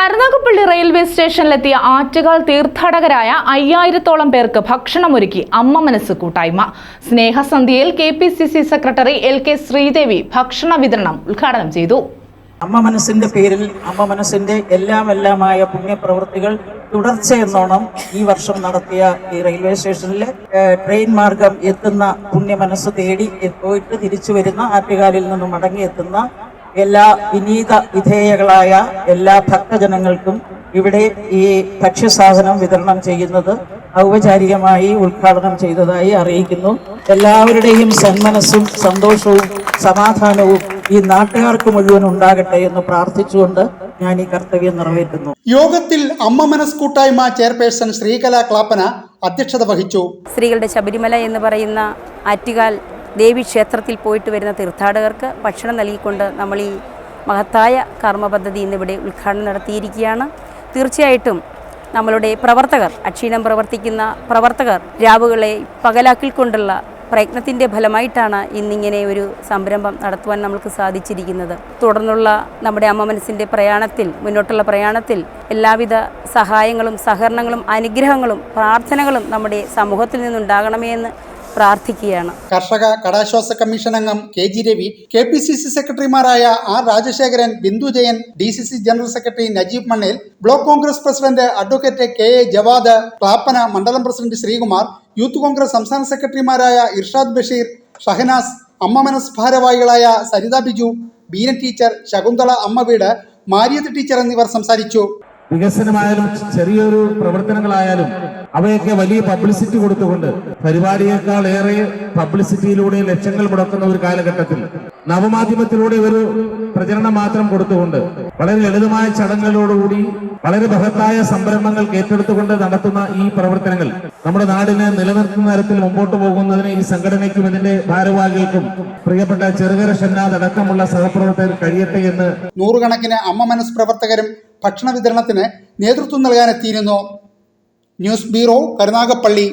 Karunagappally railway സ്റ്റേഷനിലെത്തിയ ആറ്റുകാൽ തീർത്ഥാടകരായ അയ്യായിരത്തോളം പേർക്ക് ഭക്ഷണമൊരുക്കി അമ്മ മനസ്സ് കൂട്ടായ്മ. സ്നേഹസന്ധ്യയിൽ K P C C secretary L K Sreedevi ഭക്ഷണ വിതരണം ഉദ്ഘാടനം ചെയ്തു. അമ്മ മനസ്സിന്റെ പേരിൽ അമ്മ മനസ്സിന്റെ എല്ലാം എല്ലാമായ പുണ്യപ്രവൃത്തികൾ തുടർച്ചയെന്നോണം ഈ വർഷം നടത്തിയ ഈ റെയിൽവേ സ്റ്റേഷനിൽ ട്രെയിൻ മാർഗം എത്തുന്ന പുണ്യ മനസ്സ് തേടി പോയിട്ട് തിരിച്ചു വരുന്ന ആറ്റുകാലിൽ നിന്നും മടങ്ങിയെത്തുന്ന എല്ലാ വിനീത വിധേയകളായ എല്ലാ ഭക്തജനങ്ങൾക്കും ഇവിടെ ഈ ഭക്ഷ്യസാധനം വിതരണം ചെയ്യുന്നത് ഔപചാരികമായി ഉദ്ഘാടനം ചെയ്തതായി അറിയിക്കുന്നു. എല്ലാവരുടെയും സന്മനസ്സും സന്തോഷവും സമാധാനവും ഈ നാട്ടുകാർക്ക് മുഴുവൻ ഉണ്ടാകട്ടെ എന്ന് പ്രാർത്ഥിച്ചുകൊണ്ട് ഞാൻ ഈ കർത്തവ്യം നിറവേറ്റുന്നു. യോഗത്തിൽ അമ്മ മനസ് കൂട്ടായ്മ ചെയർപേഴ്സൺ ശ്രീകല ക്ലാപ്പന അധ്യക്ഷത വഹിച്ചു. സ്ത്രീകളുടെ ശബരിമല എന്ന് പറയുന്ന ആറ്റുകാൽ ദേവി ക്ഷേത്രത്തിൽ പോയിട്ട് വരുന്ന തീർത്ഥാടകർക്ക് ഭക്ഷണം നൽകിക്കൊണ്ട് നമ്മൾ ഈ മഹത്തായ കർമ്മ പദ്ധതി ഇന്നിവിടെ ഉദ്ഘാടനം നടത്തിയിരിക്കുകയാണ്. തീർച്ചയായിട്ടും നമ്മളുടെ പ്രവർത്തകർ അക്ഷീണം പ്രവർത്തിക്കുന്ന പ്രവർത്തകർ രാവുകളെ പകലാക്കിക്കൊണ്ടുള്ള പ്രയത്നത്തിന്റെ ഫലമായിട്ടാണ് ഇന്നിങ്ങനെ ഒരു സംരംഭം നടത്തുവാൻ നമ്മൾക്ക് സാധിച്ചിരിക്കുന്നത്. തുടർന്നുള്ള നമ്മുടെ അമ്മ മനസ്സിന്റെ പ്രയാണത്തിൽ മുന്നോട്ടുള്ള പ്രയാണത്തിൽ എല്ലാവിധ സഹായങ്ങളും സഹകരണങ്ങളും അനുഗ്രഹങ്ങളും പ്രാർത്ഥനകളും നമ്മുടെ സമൂഹത്തിൽ നിന്നുണ്ടാകണമേ എന്ന് പ്രാർത്ഥിക്കുകയാണ്. കർഷക കടാശ്വാസ കമ്മീഷൻ അംഗം K G Ravi K P C C സെക്രട്ടറിമാരായ R Rajasekharan Bindu Jayan D C C general secretary Najeeb Mannel block Congress president advocate K A Jawad Clappana mandalam president Sreekumar youth Congress സംസ്ഥാന സെക്രട്ടറിമാരായ ഇർഷാദ് ബഷീർ ഷഹനാസ് അമ്മ മനസ് ഭാരവാഹികളായ Saritha Biju Beena teacher Shakunthala അമ്മ വീട് മാരിയത്ത് teacher എന്നിവർ സംസാരിച്ചു. വികസനമായാലും ചെറിയൊരു പ്രവർത്തനങ്ങളായാലും അവയൊക്കെ വലിയ പബ്ലിസിറ്റി കൊടുത്തുകൊണ്ട് പരിപാടിയേക്കാൾ ഏറെ പബ്ലിസിറ്റിയിലൂടെ ലക്ഷങ്ങൾ മുടക്കുന്ന ഒരു കാലഘട്ടത്തിൽ നവമാധ്യമത്തിലൂടെ ഒരു പ്രചരണം മാത്രം കൊടുത്തുകൊണ്ട് വളരെ ലളിതമായ ചടങ്ങുകളോടുകൂടി വളരെ ബഹത്തായ സംരംഭങ്ങൾ ഏറ്റെടുത്തുകൊണ്ട് നടത്തുന്ന ഈ പ്രവർത്തനങ്ങൾ നമ്മുടെ നാടിനെ നിലനിർത്തുന്ന തരത്തിൽ മുമ്പോട്ട് പോകുന്നതിന് ഈ സംഘടനയ്ക്കും ഇതിന്റെ ഭാരവാഹികൾക്കും പ്രിയപ്പെട്ട ചെറുകര ഷന്നാഥ് അടക്കമുള്ള സഹപ്രവർത്തകർ കഴിയട്ടെ എന്ന് നൂറുകണക്കിന് അമ്മ മനസ് പ്രവർത്തകരും ഭക്ഷണ വിതരണത്തിന് നേതൃത്വം നൽകാനെത്തിയിരുന്നു. News bureau Karunagappally.